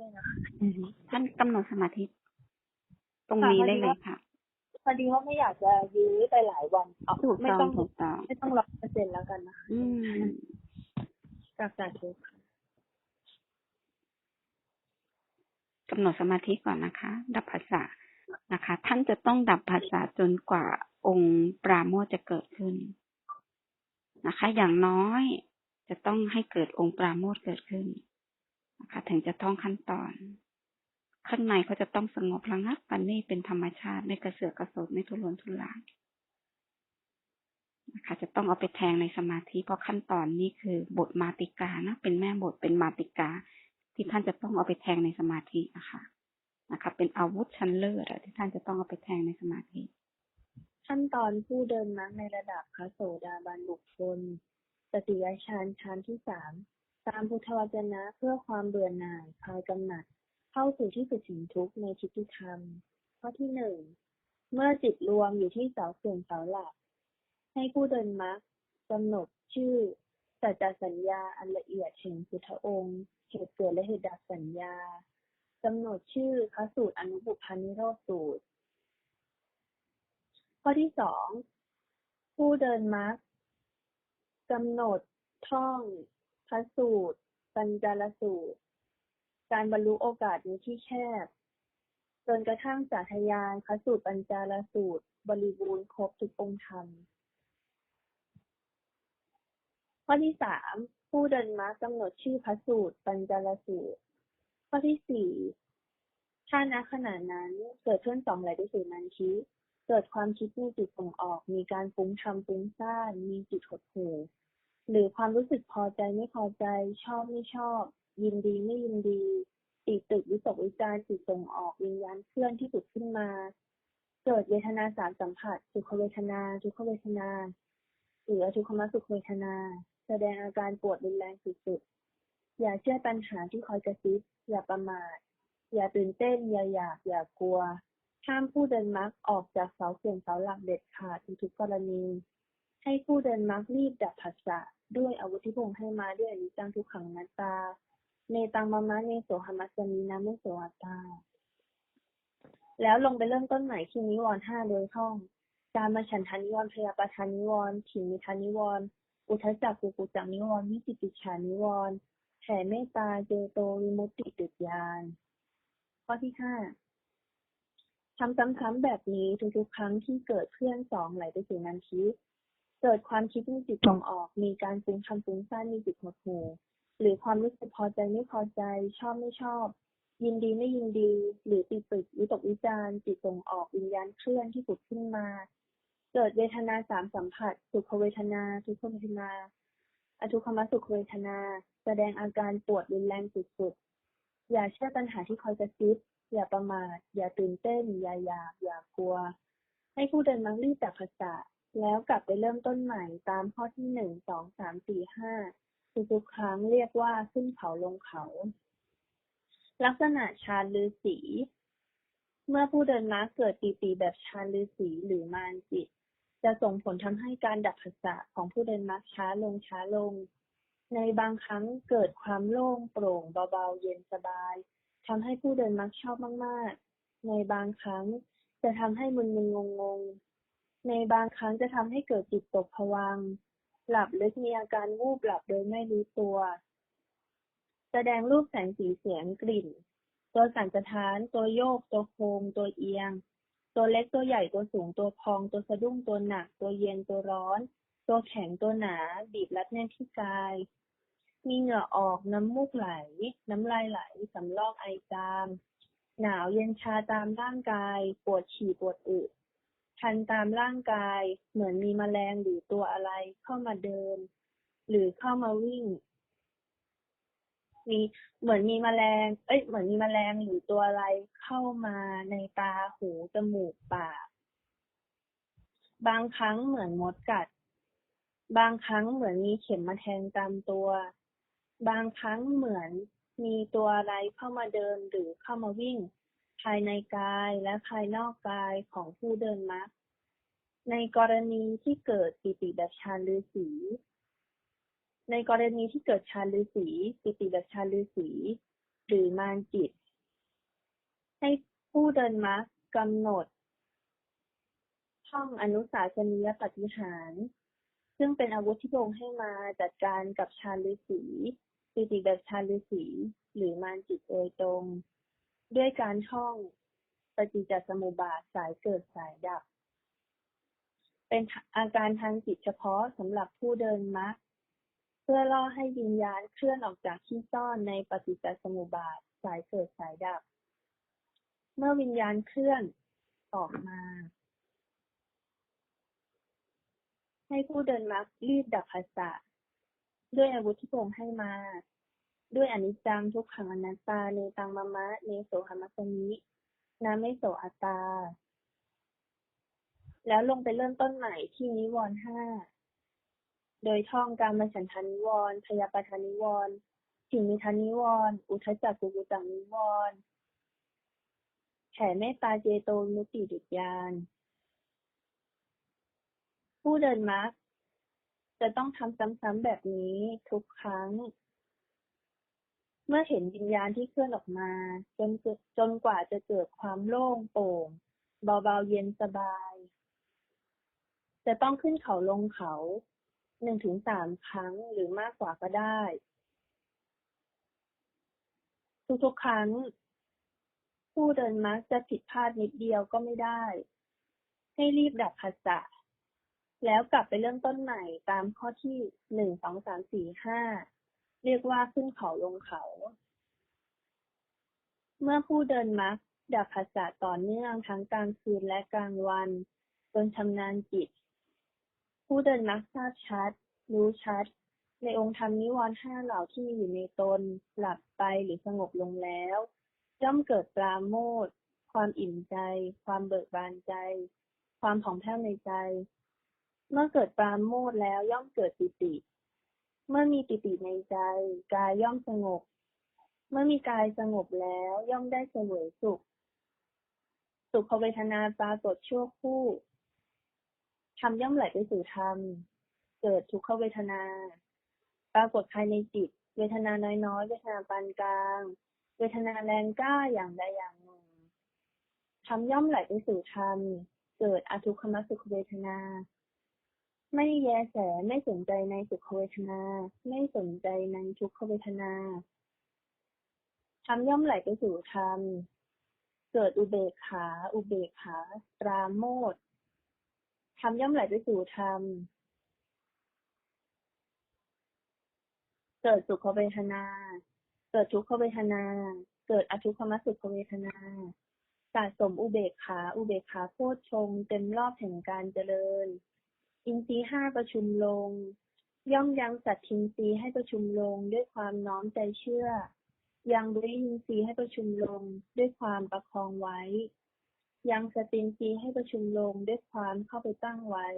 ด้วยนะคะอือฮึท่านกำหนดสมาธิตรงนี้ได้เลยค่ะพอดีว่าไม่อยากจะยื้อไปหลายวันเอาถูกไม่ต้อต้องงถูกต้องไม่ต้องร้อยเปอร์เซ็นต์แล้วกันนะคะอืมจากสาธุค่ะกำหนดสมาธิก่อนนะคะ ดับภาษานะคะ ท่านจะต้องดับภาษาจนกว่าองค์ปราโมทย์จะเกิดขึ้นนะคะ อย่างน้อยจะต้องให้เกิดองค์ปราโมทย์เกิดขึ้น นะคะถึงจะท่องขั้นตอน ข้างในเขาจะต้องสงบระงับปันนี่เป็นธรรมชาติไม่กระเสือกกระสนไม่ทุรนทุรายนะคะจะต้องเอาไปแทงในสมาธิเพราะขั้นตอนนี้คือบทมาติกานะเป็นแม่บทเป็นมาติกา ที่ท่านจะต้องเอาไปแทงในสมาธินะคะนะคะ เป็นอาวุธชั้นเลิศที่ท่านจะต้องเอาไปแทงในสมาธิ ขั้นตอนผู้เดินมรรคในระดับพระโสดาบันบุคคลสติยฌานฌานที่สาม ตามพุทธวจนะเพื่อความเบื่อหน่ายคลายกำหนัด เข้าสู่ที่สุดถึงทุกข์ในทิฏฐิธรรม ข้อที่หนึ่งเมื่อจิตรวมอยู่ที่เสาเขื่อนเสาหลัก ให้ผู้เดินมรรคกำหนดชื่อสัจจสัญญาอันละเอียดแห่งพุทธองค์เหตุเกิดและเหตุดับสัญญากำหนดชื่อพระสูตรอนุบุพานิโรธสูตร ข้อที่สองผู้เดินมรรคกำหนดท่อง พระสูตร ปัญจารสูตร การบรรลุโอกาสในที่แคบ จนกระทั่งสาธยายพระสูตรปัญจารสูตร บริบูรณ์ครบทุกองค์ธรรม ข้อที่สามผู้เดินมรรคกำหนดชื่อพระสูตร ปัญจารสูตร ข้อที่สี่ถ้าณขณะนั้นเกิดเคลื่อนสองไหลด้วยสีนันทิเกิดความคิดมีจิตส่งออก มีการฟุ้งทำฟุ้งซ่านมีจิตหดหู่ หรือความรู้สึกพอใจไม่พอใจ ชอบไม่ชอบ ยินดีไม่ยินดีติดตึกวิตกวิจารณ์จิตส่งออกวิญญาณเคลื่อนที่ผุดขึ้นมา เกิดเวทนาสามสัมผัสสุขเวทนา ทุกขเวทนาหรืออทุกขมสุขเวทนา แสดงอาการปวดรุนแรงสุดๆอย่าเชื่อปัญหาที่คอยกระซิบอย่าประมาท อย่าตื่นเต้น อย่าอยาก อย่ากลัว ห้ามผู้เดินมรรคออกจากเสาเขื่อนเสาหลักเด็ดขาดในทุกกรณี ให้ผู้เดินมรรครีบดับผัสสะ ด้วยอาวุธที่พระองค์ให้มาด้วยอนิจจังทุกขังนัตตา เนตังมามะเนโสหมัสสมีนามโสอัตตา แล้วลงไปเริ่มต้นใหม่ที่นิวรณ์ห้าโดยท่อง การมาฉันทานิวรณ์พยาปทานิวรณ์ถิมิทานิวรณ์อุทจจักกุกุจักนิวรณ์วิจิกิฉานิวรณ์แผ่เมตตาเจโตวิมุตติดุจยานข้อที่ห้าทำซ้ำๆแบบนี้ทุกๆครั้งที่เกิดเคลื่อนสองไหลไปสู่นันทิ เกิดความคิดมีจิตส่งออก มีการฟุ้งทำฟุ้งซ่านมีจิตหดหู่หรือความรู้สึกพอใจไม่พอใจ ชอบไม่ชอบ ยินดีไม่ยินดี หรือติดตึกวิตกวิจารจิตส่งออกวิญญาณเคลื่อนที่ผุดขึ้นมา เกิดเวทนาสามสัมผัส สุขเวทนา ทุกขเวทนา อทุกขมสุขเวทนา แสดงอาการปวดรุนแรงสุดๆ อย่าเชื่อปัญหาที่คอยกระซิบอย่าประมาท อย่าตื่นเต้น อย่าอยาก อย่ากลัว ให้ผู้เดินมังรีบจากภาษา แล้วกลับไปเริ่มต้นใหม่ตามข้อที่หนึ่งสองสามสี่ห้าทุกๆครั้งเรียกว่าขึ้นเขาลงเขา ลักษณะฌานฤาษีเมื่อผู้เดินม้าเกิดปีติแบบฌานฤาษีหรือมารจิต จะส่งผลทำให้การดับผัสสะของผู้เดินม้าช้าลงช้าลง ในบางครั้งเกิดความโล่งโปร่งเบาๆ เย็นสบายทำให้ผู้เดินมักชอบมากๆ ในบางครั้งจะทำให้มึนๆงง ในบางครั้งจะทำให้เกิดจิตตกผวังหลับลึกมีอาการวูบหลับโดยไม่รู้ตัว แสดงรูปแสงสีเสียงกลิ่น ตัวสั่นสะท้าน ตัวโยก ตัวโค้งตัวเอียง ตัวเล็กตัวใหญ่ตัวสูงตัวพอง ตัวสะดุ้งตัวหนัก ตัวเย็นตัวร้อน ตัวแข็งตัวหนา บีบรัดแน่นที่กาย มีเหงื่อออกน้ำมูกไหล น้ำลายไหลสำลอกไอจาม หนาวเย็นชาตามร่างกาย ปวดฉี่ปวดอึ คันตามร่างกายเหมือนมีแมลงหรือตัวอะไรเข้ามาเดิน หรือเข้ามาวิ่ง มีเหมือนมีแมลง เอ้ยเหมือนมีแมลงหรือตัวอะไรเข้ามาในตาหูจมูกปาก บางครั้งเหมือนมดกัด บางครั้งเหมือนมีเข็มมาแทงตามตัว บางครั้งเหมือนมีตัวอะไรเข้ามาเดินหรือเข้ามาวิ่ง ภายในกายและภายนอกกายของผู้เดินมรรคในกรณีที่เกิดปิติแบบฌานฤาษีในกรณีที่เกิดฌานฤาษีปิติแบบฌานฤาษีหรือมารจิต ให้ผู้เดินมรรคกำหนดท่องอนุสาสนียปฏิหาร ซึ่งเป็นอาวุธที่พระองค์ให้มาจัดการกับชาลิสีปิติแบบชาลิสีหรือมารจิตโดยตรง ด้วยการท่องปฏิจจสมุปบาทสายเกิดสายดับ เป็นอาการทางจิตเฉพาะสำหรับผู้เดินมรรคเพื่อล่อให้วิญญาณเคลื่อนออกจากที่ซ่อนในปฏิจจสมุปบาทสายเกิดสายดับ เมื่อวิญญาณเคลื่อนออกมา ให้ผู้เดินมรรครีบดับภาษะด้วยอาวุธที่พรงให้มา ด้วยอนิจจังทุกขังอนัตตาเนตังมะมะเนโสหมัสมินาไม่โสอัตตา แล้วลงไปเริ่มต้นใหม่ที่นิวรณ์ห้า โดยท่องการมฉันทานิวรณ์พยาปทานิวรณ์ถิมิทานิวรณ์อุทจจักกุกุจังนิวรณ์แผ่เมตตาเจโตมุติดุจยานผู้เดินมรรคจะต้องทำซ้ำๆแบบนี้ทุกครั้ง เมื่อเห็นวิญญาณที่เคลื่อนออกมา จนเกิดจนกว่าจะเกิดความโล่งโปร่งเบาๆเย็นสบาย จะต้องขึ้นเขาลงเขาหนึ่งถึงสามครั้งหรือมากกว่าก็ได้ ทุกๆครั้ง ผู้เดินมักจะผิดพลาดนิดเดียวก็ไม่ได้ ให้รีบดับภาษะแล้วกลับไปเริ่มต้นใหม่ตามข้อที่หนึ่งสองสามสี่ห้า เรียกว่าขึ้นเขาลงเขา เมื่อผู้เดินมักดับภาษะต่อเนื่องทั้งกลางคืนและกลางวัน จนชำนาญจิต ผู้เดินมักทราบชัด รู้ชัด ในองค์ธรรมนิวรณ์ห้าเหล่าที่มีอยู่ในตน หลับไปหรือสงบลงแล้วย่อมเกิดปราโมทความอิ่มใจ ความเบิกบานใจ ความผ่องแผ้วในใจ เมื่อเกิดปราโมทแล้วย่อมเกิดปิติ เมื่อมีปิติในใจ กายย่อมสงบ เมื่อมีกายสงบแล้วย่อมได้เสวยสุข สุขเวทนาปรากฏชั่วคู่ธรรมย่อมไหลไปสู่ธรรม เกิดทุกขเวทนา ปรากฏภายในจิต เวทนาน้อยๆ เวทนาปานกลาง เวทนาแรงกล้าอย่างใดอย่างหนึ่งธรรมย่อมไหลไปสู่ธรรม เกิดอทุกขมสุขเวทนา ไม่แยแส ไม่สนใจในสุขเวทนา ไม่สนใจในทุกขเวทนาธรรมย่อมไหลไปสู่ธรรม เกิดอุเบกขา อุเบกขาปราโมทย์ธรรมย่อมไหลไปสู่ธรรม เกิดสุขเวทนา เกิดทุกขเวทนา เกิดอทุกขมสุขเวทนาสะสมอุเบกขา อุเบกขาโพชฌงเต็มรอบแห่งการเจริญ อินทรีห้าประชุมลง ย่อมยังสัตทินทรีให้ประชุมลงด้วยความน้อมใจเชื่อ ยังบริยินทรีให้ประชุมลงด้วยความประคองไว้ ยังสตินทรีให้ประชุมลงด้วยความเข้าไปตั้งไว้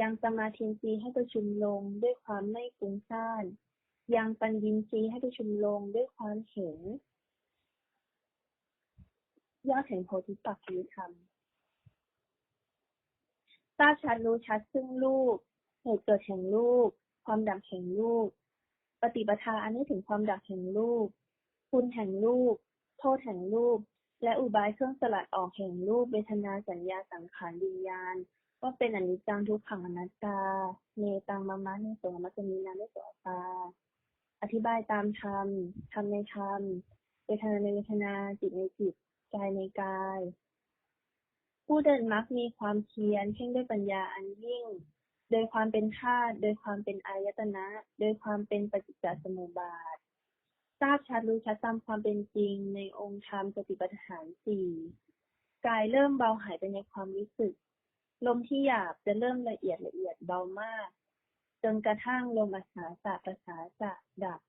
ยังสมาธินทรีให้ประชุมลงด้วยความไม่ฟุ้งซ่านยังปัญญินทรีย์ให้ประชุมลงด้วยความเห็นยอดแห่งโพธิปักขิธรรม ราบชัดรู้ชัดซึ่งรูปเหตุเกิดแห่งรูปความดับแห่งรูปปฏิปทาอันนี้ถึงความดับแห่งรูปคุณแห่งรูป โทษแห่งรูป และอุบายเครื่องสลัดออกแห่งรูปเวทนาสัญญาสังขารวิญญาณว่าเป็นอนิจจังทุกขังอนัตตาเนตังมะมะเนโสมัจจมีนาไม่โสอัตตาอธิบายตามธรรมธรรมในธรรมเวทนาในเวทนาจิตในจิตกายในกาย ผู้เดินมักมีความเพียร เพ่งด้วยปัญญาอันยิ่ง โดยความเป็นธาตุ โดยความเป็นอายตนะ โดยความเป็นปฏิจจสมุปบาท ทราบชัดรู้ชัดตามความเป็นจริงในองค์ธรรมสติปัฏฐานสี่กายเริ่มเบาหายไปในความรู้สึก ลมที่หยาบจะเริ่มละเอียดละเอียดเบามาก จนกระทั่งลมอาสาสะประสาสะดับ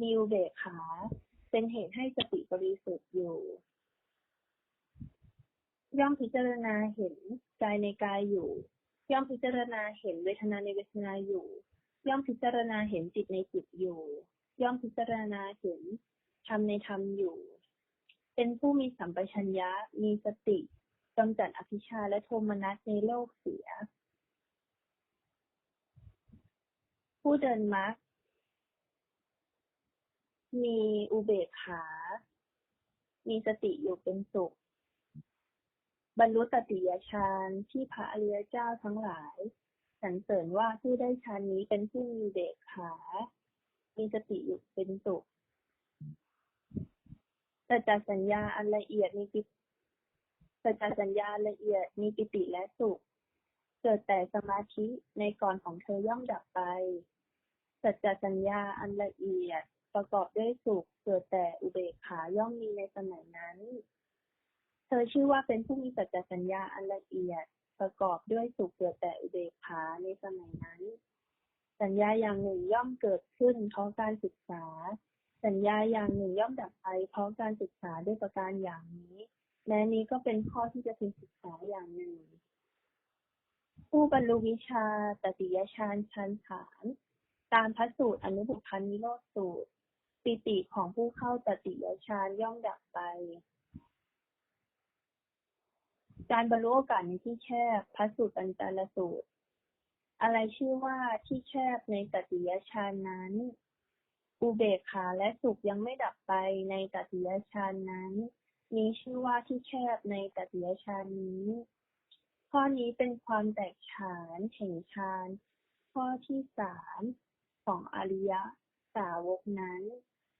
มีอุเบกขา เป็นเหตุให้สติบริสุทธิ์อยู่ ย่อมพิจารณาเห็นกายในกายอยู่ ย่อมพิจารณาเห็นเวทนาในเวทนาอยู่ ย่อมพิจารณาเห็นจิตในจิตอยู่ ย่อมพิจารณาเห็นธรรมในธรรมอยู่ เป็นผู้มีสัมปชัญญะมีสติกำจัดอภิชาและโทมนัสในโลกเสีย ผู้เดินมรรคมีอุเบกขา มีสติอยู่เป็นสุข บรรลุตติยฌานที่พระอริยเจ้าทั้งหลายสรรเสริญว่าผู้ได้ฌานนี้เป็นผู้มีเบกขา มีสติอยู่เป็นสุขสัจจสัญญาอันละเอียดมีปิสัจจสัญญาละเอียดมีปิติและสุข เกิดแต่สมาธิในก่อนของเธอย่อมดับไปสัจจสัญญาอันละเอียดประกอบด้วยสุข เกิดแต่อุเบกขาย่อมมีในสมัยนั้น เธอชื่อว่าเป็นผู้มีสัจจสัญญาอันละเอียดประกอบด้วยสุขเกิดแต่อุเบกขาในสมัยนั้น สัญญาอย่างหนึ่งย่อมเกิดขึ้นเพราะการศึกษา สัญญาอย่างหนึ่งย่อมดับไปเพราะการศึกษาด้วยประการอย่างนี้แม้นี้ก็เป็นข้อที่จะพึงศึกษาอย่างหนึ่ง ผู้บรรลุวิชาตติยฌานชั้นฐานตามพระสูตรอนุบุพันนิโรธสูตร ปิติของผู้เข้าตติยฌานย่อมดับไป การบรรลุโอกาสในที่แคบพระสูตรปัญจาลสูตร อะไรชื่อว่าที่แคบในตติยฌานนั้น อุเบกขาและสุขยังไม่ดับไปในตติยฌานนั้น นี้ชื่อว่าที่แคบในตติยฌานนี้ ข้อนี้เป็นความแตกฉานแห่งฌานข้อที่สามของอริยสาวกนั้น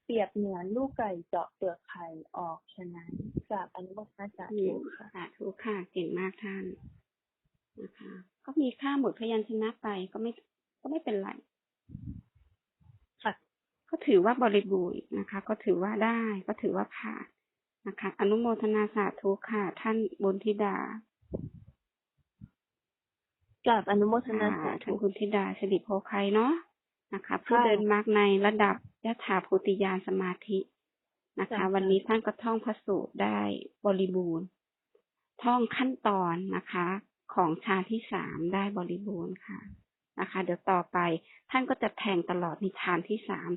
เปรียบเหมือนลูกไก่เจาะเปลือกไข่ออกฉะนั้นกราบอนุโมทนาสาธุค่ะสาธุค่ะเก่งมากท่านนะคะก็มีค่าหมดพยัญชนะไปก็ไม่ก็ไม่เป็นไรค่ะก็ถือว่าบริบูรณ์นะคะ ก็ถือว่าได้ ก็ถือว่าผ่านนะคะ อนุโมทนาสาธุค่ะ ท่านบุญธิดากราบอนุโมทนาค่ะสาท่าธุนคุณธิดาสิริโพไคเนาะนะคะผู้ค่ะเดินมากในระดับ ยถาภูติยานสมาธินะคะจ้ะวันนี้ท่านก็ท่องพระสูตรได้บริบูรณ์ ท่องขั้นตอนนะคะ ของฌานที่สามได้บริบูรณ์ค่ะนะคะ เดี๋ยวต่อไปท่านก็จะแทงตลอดในฌานที่สาม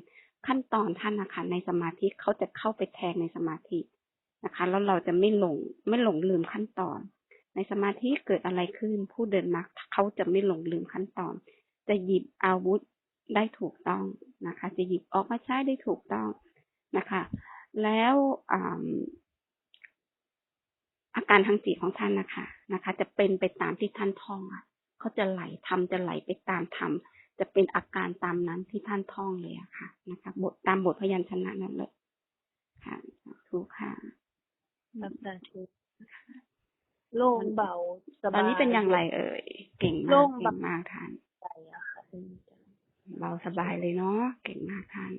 ขั้นตอนท่านนะคะในสมาธิเขาจะเข้าไปแทงในสมาธินะคะ แล้วเราจะไม่หลงไม่หลงลืมขั้นตอน ในสมาธิเกิดอะไรขึ้น ผู้เดินมรรคเขาจะไม่หลงลืมขั้นตอน จะหยิบอาวุธ ได้ถูกต้องนะคะ จะหยิบออกมาใช้ได้ถูกต้องนะคะ แล้วอ่าอาการทางจิตของท่านนะคะนะคะ จะเป็นไปตามที่ท่านท่องอะเขาจะไหลทำจะไหลไปตามธรรมจะเป็นอาการตามนั้นที่ท่านท่องเลยอะค่ะนะคะ บทตามบทพยัญชนะนั้นเลยค่ะถูกค่ะครับสาธุโล่งเบาสตบายอนนี้เป็นอย่างไรเอ่ยเก่งโล่มากงเก่งมากท่านใจอะค่ะ เบาสบายเลยเนาะเก่งมากท่าน